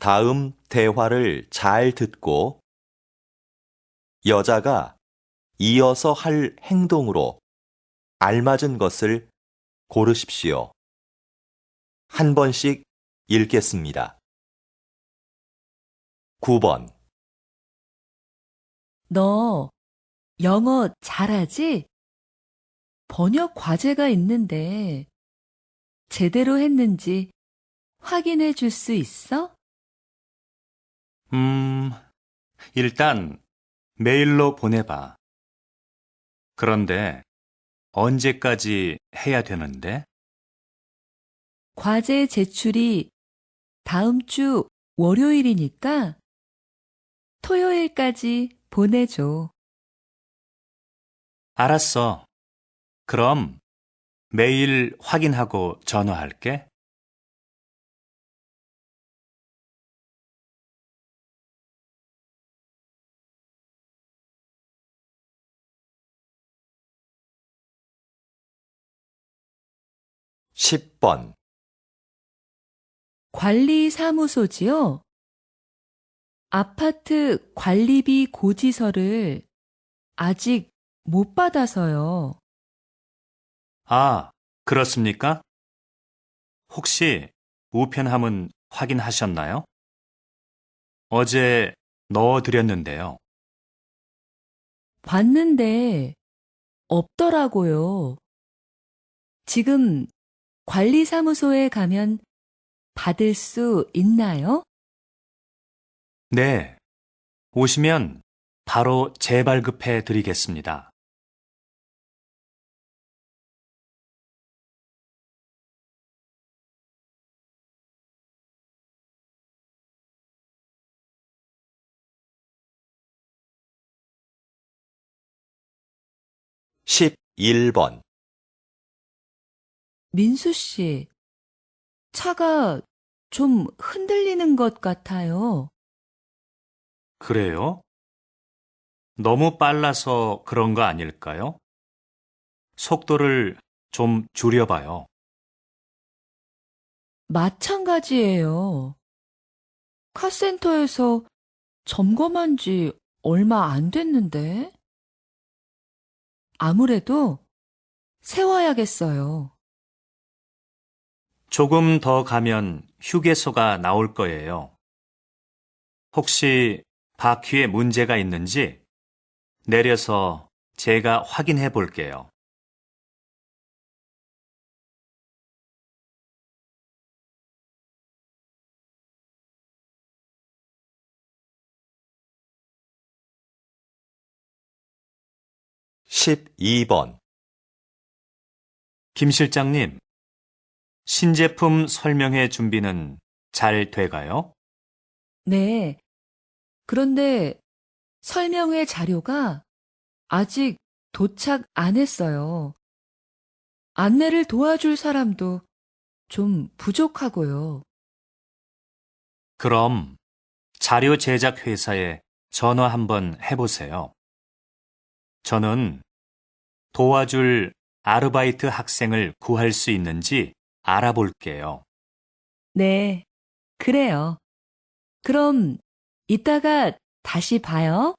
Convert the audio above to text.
다음 대화를 잘 듣고 여자가 이어서 할 행동으로 알맞은 것을 고르십시오. 한 번씩 읽겠습니다. 9번. 너 영어 잘하지? 번역 과제가 있는데 제대로 했는지 확인해 줄 수 있어? 음, 일단 메일로 보내봐. 그런데 언제까지 해야 되는데? 과제 제출이 다음 주 월요일이니까 토요일까지 보내줘. 알았어. 그럼 메일 확인하고 전화할게. 십번 관리사무소지요? 아파트 관리비 고지서를 아직 못 받아서요. 아, 그렇습니까? 혹시 우편함은 확인하셨나요? 어제 넣어드렸는데요. 봤는데 없더라고요. 지금 관리사무소에 가면 받을 수 있나요? 네. 오시면 바로 재발급해 드리겠습니다. 십일 번 민수 씨, 차가 좀 흔들리는 것 같아요. 그래요? 너무 빨라서 그런 거 아닐까요? 속도를 좀 줄여봐요. 마찬가지예요. 카센터에서 점검한 지 얼마 안 됐는데. 아무래도 세워야겠어요. 조금 더 가면 휴게소가 나올 거예요. 혹시 바퀴에 문제가 있는지 내려서 제가 확인해 볼게요. 십이 번김 실장님, 신제품 설명회 준비는 잘 돼가요? 네. 그런데 설명회 자료가 아직 도착 안 했어요. 안내를 도와줄 사람도 좀 부족하고요. 그럼 자료 제작 회사에 전화 한번 해보세요. 저는 도와줄 아르바이트 학생을 구할 수 있는지 알아볼게요. 네, 그래요. 그럼 이따가 다시 봐요.